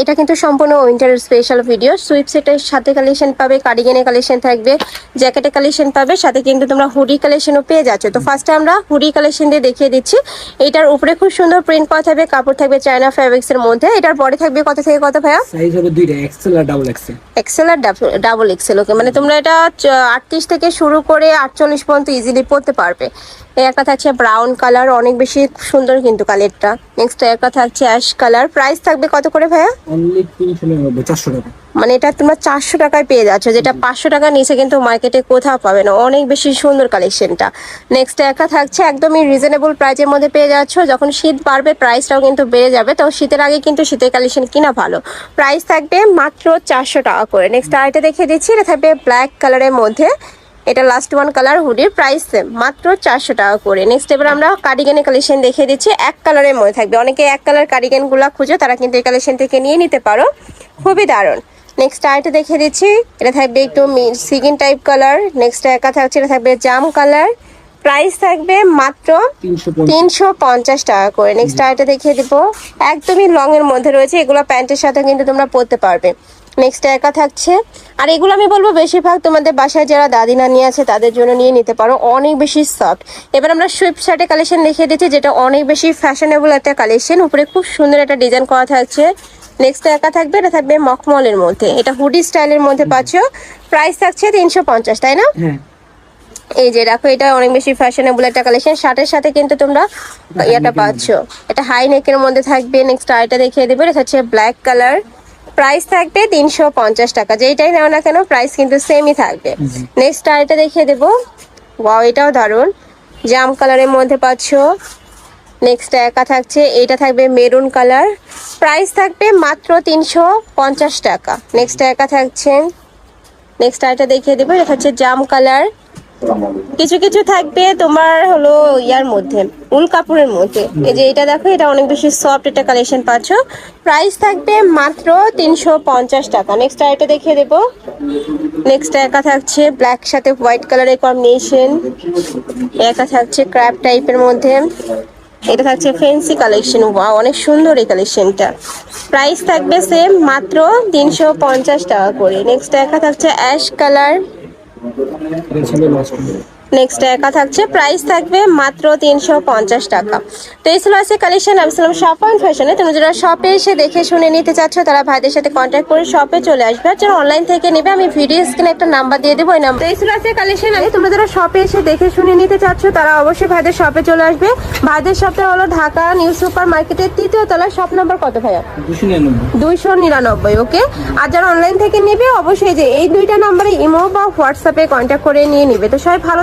এটা কিন্তু সম্পূর্ণ উইন্টার স্পেশাল ভিডিও সুইপ সেটের সাথে কালেকশন পাবে কার্ডিগানের কালেকশন থাকবে জ্যাকেটের কালেকশন পাবে সাথে কিন্তু তোমরা হুডি কালেকশনও পেয়ে যাচ্ছ। তো ফার্স্টে আমরা হুডি কালেকশন দিয়ে দেখিয়ে দিচ্ছি। এটার উপরে খুব সুন্দর প্রিন্ট করা থাকবে কাপড় থাকবে চায়না ফ্যাব্রিক্স এর মধ্যে। এটার পরে থাকবে কত থেকে কত ভাইয়া? সাইজ হবে দুইটা এক্সেল আর ডাবল এক্সেল এক্সেল আর ডাবল এক্সেল ওকে মানে তোমরা এটা আটত্রিশ থেকে শুরু করে আটচল্লিশ পর্যন্ত ইজিলি পড়তে পারবে। এই একটা থাকছে ব্রাউন কালার অনেক বেশি সুন্দর কিন্তু কালারটা নেক্সট একটা থাকছে অ্যাশ কালার প্রাইস থাকবে কত করে ভাইয়া? অনলি তিনশো নিরানব্বই চারশো টাকা। মানে এটা তোমরা চারশো টাকায় পেয়ে যাচ্ছ যেটা পাঁচশো টাকা নিচে কিন্তু মার্কেটে কোথাও পাবে না। অনেক বেশি সুন্দর কালেকশনটা নেক্সট একটা থাকছে একদমই রিজনেবল প্রাইজের মধ্যে পেয়ে যাচ্ছ। যখন শীত বাড়বে প্রাইসটাও কিন্তু বেড়ে যাবে। তো শীতের আগে কিন্তু শীতের কালেকশন কিনা ভালো। প্রাইস থাকবে মাত্র চারশো টাকা করে। নেক্সট আরেকটা দেখিয়ে দিচ্ছি এটা থাকবে ব্ল্যাক কালারের মধ্যে। এটা লাস্ট ওয়ান কালার হুডির প্রাইস সেম মাত্র চারশো টাকা করে। নেক্সট এবার আমরা কার্ডিগানের কালেকশন দেখিয়ে দিচ্ছি। এক কালারের মধ্যে থাকবে। অনেকে এক কালার কার্ডিগানগুলো খুঁজো তারা কিন্তু এই কালেকশন থেকে নিয়ে নিতে পারো। খুবই দারুণ। নেক্সট আরেকটা দেখিয়ে দিচ্ছি। এটা থাকবে একটু সিগিন টাইপ কালার নেক্সট একা থাকছে এটা থাকবে জাম কালার প্রাইস থাকবে মাত্র তিনশো পঞ্চাশ। টাকা করে। নেক্সট আরেকটা দেখিয়ে দিব। একদমই লং এর মধ্যে রয়েছে। এগুলো প্যান্টের সাথে কিন্তু তোমরা পরতে পারবে। নেক্সট একা থাকছে। আর এগুলো আমি বলব বেশিরভাগ তোমাদের বাসায় যারা দাদি নানি আছে তাদের জন্য নিয়ে নিতে পারো। অনেক বেশি সফট এবার আমরা সুইপ শার্টের কালেকশন দেখিয়ে দিচ্ছি যেটা অনেক বেশি ফ্যাশনেবল একটা কালেকশন উপরে খুব সুন্দর একটা ডিজাইন করা থাকছে। নেক্সট একা থাকবে এটা থাকবে মখমলের মধ্যে। এটা হুডি স্টাইলের মধ্যে পাচ্ছ। প্রাইস থাকছে তিনশো পঞ্চাশ তাই না? হ্যাঁ। এই যে দেখো এটা অনেক বেশি ফ্যাশনেবল একটা কালেকশন শার্টের সাথে কিন্তু তোমরা ইয়াটা পাচ্ছ। এটা হাই নেকের মধ্যে থাকবে। নেক্সট আইটা দেখিয়ে দেবো এটা হচ্ছে ব্ল্যাক কালার প্রাইস থাকবে তিনশো পঞ্চাশ টাকা। যেইটাই নাও না কেন প্রাইস কিন্তু সেমই থাকবে। নেক্সট আরেকটা দেখিয়ে দেবো। ওয়াও এটাও দারুণ। জাম কালারের মধ্যে পাচ্ছ। নেক্সট একা থাকছে এটা থাকবে মেরুন কালার প্রাইস থাকবে মাত্র তিনশো পঞ্চাশ টাকা। নেক্সট একা থাকছে। নেক্সট আরেকটা দেখিয়ে দেবো এটা হচ্ছে জাম কালার কিছু কিছু থাকবে তোমার হলো ইয়ার মধ্যে, উল কাপড়ের মধ্যে। এই যে এটা দেখো, এটা অনেক বেশি সফট একটা কালেকশন পাচ্ছ। প্রাইস থাকবে মাত্র তিনশো পঞ্চাশ টাকা। নেক্সট আরেকটা দেখিয়ে দেবো। নেক্সট একা থাকছে ব্ল্যাক সাথে হোয়াইট কালারের কম্বিনেশন একা থাকছে ক্র্যাপ টাইপের মধ্যে। এটা থাকছে ফেন্সি কালেকশন ওয়াও অনেক সুন্দর এই কালেকশনটা প্রাইস থাকবে সেম মাত্র তিনশো পঞ্চাশ টাকা করে। নেক্সট একা থাকছে অ্যাশ কালার এটা ছিল লাস্ট নেক্সট একা থাকছে। প্রাইস থাকবে মাত্র তিনশো পঞ্চাশ টাকা। তো এই ছিল আছে কালেকশন আমি ছিলাম শপ পয়েন্ট ফ্যাশনে তুমি যারা শপে এসে দেখে শুনে নিতে চাচ্ছ, তারা ভাইদের সাথে কন্ট্যাক্ট করে শপে চলে আসবে। আর যারা অনলাইন থেকে নেবে, আমি ভিডিও স্ক্রিনে একটা নাম্বার দিয়ে দেবো ওই নাম্বার এই ছিল আছে কালেকশন আমি তোমরা যারা শপে এসে দেখে শুনে নিতে চাচ্ছ, তারা অবশ্যই ভাইদের শপে চলে আসবে। ভাইদের শপে হলো ঢাকা নিউ সুপার মার্কেটের তৃতীয় তলা শপ নাম্বার কত ভাইয়া? দুইশো নিরানব্বই ওকে আর যারা অনলাইন থেকে নেবে, অবশ্যই যে, এই দুইটা নাম্বারে ইমো বা হোয়াটসঅ্যাপে কন্ট্যাক্ট করে নিয়ে নিবে। তো সবাই ভালো